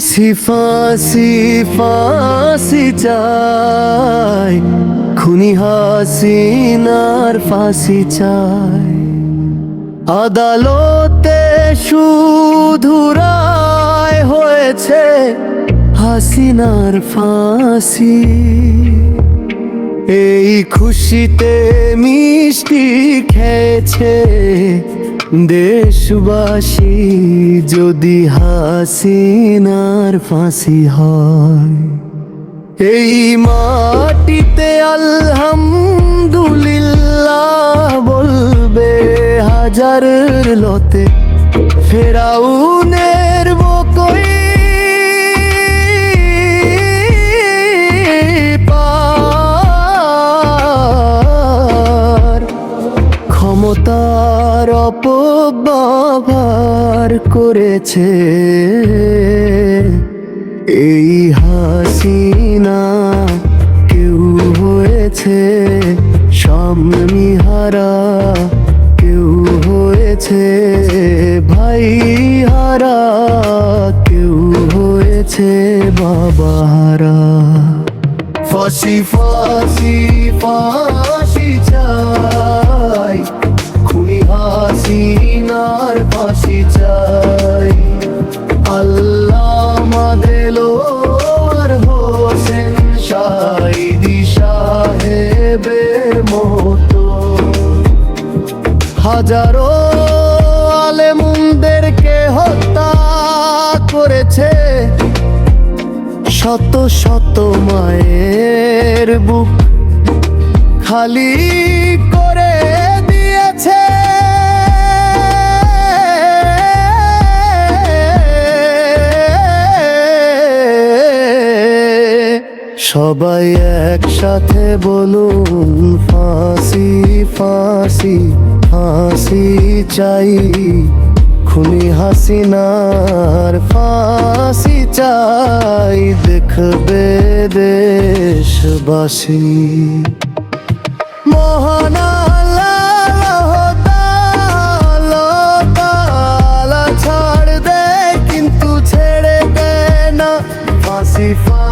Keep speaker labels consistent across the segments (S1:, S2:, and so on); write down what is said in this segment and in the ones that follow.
S1: ফাঁসি ফাঁসি ফাঁসি চাই। খুনি হাসিনার ফাঁসি চাই। আদালতে শুধু রায় হয়েছে হাসিনার ফাঁসি। এই খুশিতে মিষ্টি খেয়েছে দেশবাসী যদি হাসিনার ফাঁসি হয় এই মাটিতে আলহামদুলিল্লাহ বলবে হাজার লতে ফেরাউনের ক্ষমতার অপব্যবহার করেছে। এই হাসিনা কেউ হয়েছে সামনিহারা কেউ হয়েছে। ভাই হারা কেউ হয়েছে বাবাহারা ফাঁসি ফাঁসি ফাঁসি চাই ফাঁসি চাই। আল্লাহ দেলো আর হোসেন শাহিদি সাহেবের মতো। হাজারো আলেমুনদেরকে হত্যা করেছে। শত শত মায়ের বুক খালি সবাই একসাথে বলুন, ফাঁসি ফাঁসি ফাঁসি চাই। খুনি হাসিনার ফাঁসি চাই, দেখবে দেশবাসী। মোহনা ছাড় দে, কিন্তু ছেড়ে দে না। ফাঁসি ফাঁসি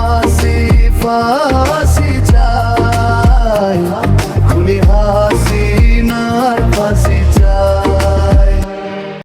S1: Oh.